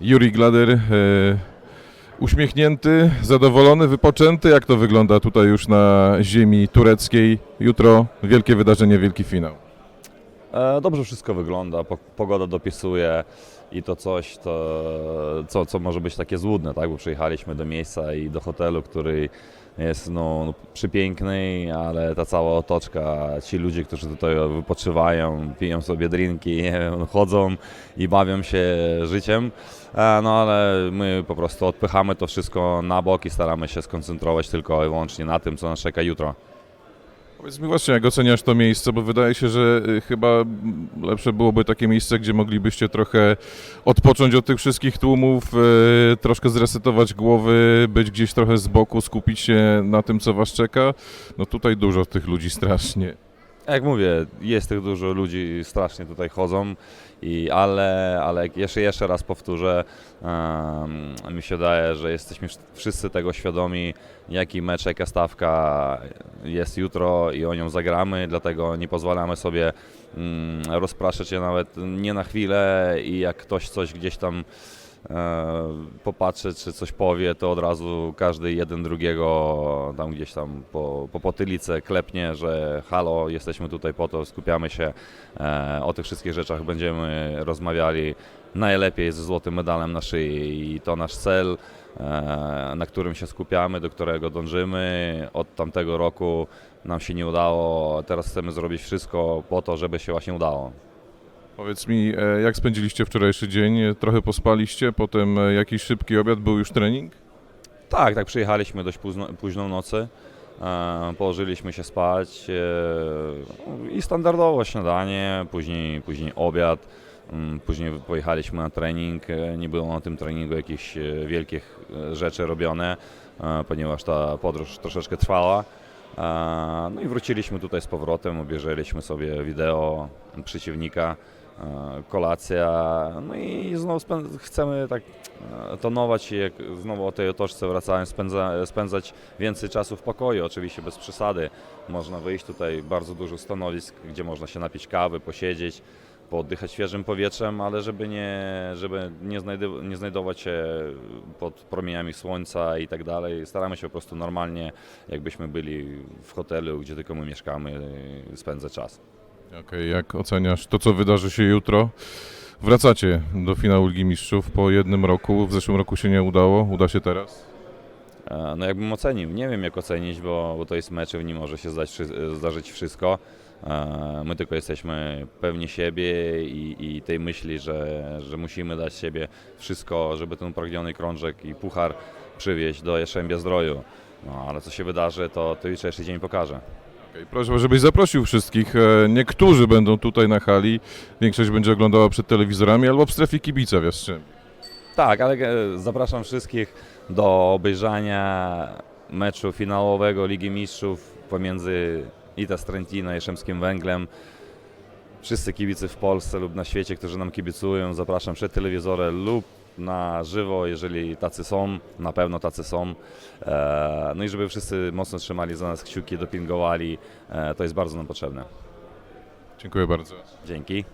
Juri Glader, e, uśmiechnięty, zadowolony, wypoczęty. Jak to wygląda tutaj już na ziemi tureckiej? Jutro wielkie wydarzenie, wielki finał. E, Dobrze wszystko wygląda, po- pogoda dopisuje i to coś, to, co, co może być takie złudne, tak? bo przyjechaliśmy do miejsca i do hotelu, który jest no, no, przepiękny, ale ta cała otoczka, ci ludzie, którzy tutaj wypoczywają, piją sobie drinki, chodzą i bawią się życiem, E, no ale my po prostu odpychamy to wszystko na bok i staramy się skoncentrować tylko i wyłącznie na tym, co nas czeka jutro. Powiedz mi właśnie, jak oceniasz to miejsce, bo wydaje się, że y, chyba lepsze byłoby takie miejsce, gdzie moglibyście trochę odpocząć od tych wszystkich tłumów, y, troszkę zresetować głowy, być gdzieś trochę z boku, skupić się na tym, co was czeka. No tutaj dużo tych ludzi strasznie. Jak mówię, jest tych dużo ludzi, strasznie tutaj chodzą, i, ale, ale jeszcze, jeszcze raz powtórzę, um, mi się wydaje, że jesteśmy wszyscy tego świadomi, jaki mecz, jaka stawka jest jutro i o nią zagramy, dlatego nie pozwalamy sobie um, rozpraszać się nawet nie na chwilę i jak ktoś coś gdzieś tam popatrzy, czy coś powie, to od razu każdy jeden drugiego tam gdzieś tam po, po potylice klepnie, że halo, jesteśmy tutaj po to, skupiamy się e, o tych wszystkich rzeczach, będziemy rozmawiali najlepiej ze złotym medalem na szyi i to nasz cel, e, na którym się skupiamy, do którego dążymy. Od tamtego roku nam się nie udało, teraz chcemy zrobić wszystko po to, żeby się właśnie udało. Powiedz mi, e, jak spędziliście wczorajszy dzień? Trochę pospaliście, potem e, jakiś szybki obiad, był już trening? Tak, tak, przyjechaliśmy dość późno, późną nocy. E, położyliśmy się spać i standardowo śniadanie, później, później obiad, mm, później pojechaliśmy na trening. Nie było na tym treningu jakichś wielkich rzeczy robione, ponieważ ta podróż troszeczkę trwała. No i wróciliśmy tutaj z powrotem, obejrzeliśmy sobie wideo przeciwnika, kolacja, no i znowu chcemy tak e, tonować i jak znowu o tej otoczce wracałem, spędza, spędzać więcej czasu w pokoju, oczywiście bez przesady. Można wyjść tutaj bardzo dużo stanowisk, gdzie można się napić kawy, posiedzieć, pooddychać świeżym powietrzem, ale żeby nie, żeby nie, nie znajdować się pod promieniami słońca i tak dalej, staramy się po prostu normalnie, jakbyśmy byli w hotelu, gdzie tylko my mieszkamy, spędzać czas. Okej, jak oceniasz to, co wydarzy się jutro? Wracacie do finału Ligi Mistrzów po jednym roku. W zeszłym roku się nie udało. Uda się teraz? E, No jakbym ocenił, nie wiem jak ocenić, bo, bo to jest mecz, w nim może się zdarzyć wszystko. E, My tylko jesteśmy pewni siebie i, i tej myśli, że, że musimy dać siebie wszystko, żeby ten pragniony krążek i puchar przywieźć do Jaszczębia Zdroju. No ale co się wydarzy, to, to jutrzejszy dzień pokaże. Okej, proszę, żebyś zaprosił wszystkich. E, Niektórzy będą tutaj na hali, większość będzie oglądała przed telewizorami albo w strefie kibica w Jastrzębiu. Tak, ale e, zapraszam wszystkich do obejrzenia meczu finałowego Ligi Mistrzów pomiędzy Itas Trentino i Szemskim Węglem. Wszyscy kibicy w Polsce lub na świecie, którzy nam kibicują, zapraszam przed telewizorem lub na żywo, jeżeli tacy są, na pewno tacy są. E, No i żeby wszyscy mocno trzymali za nas kciuki, dopingowali, e, to jest bardzo nam potrzebne. Dziękuję bardzo. Dzięki.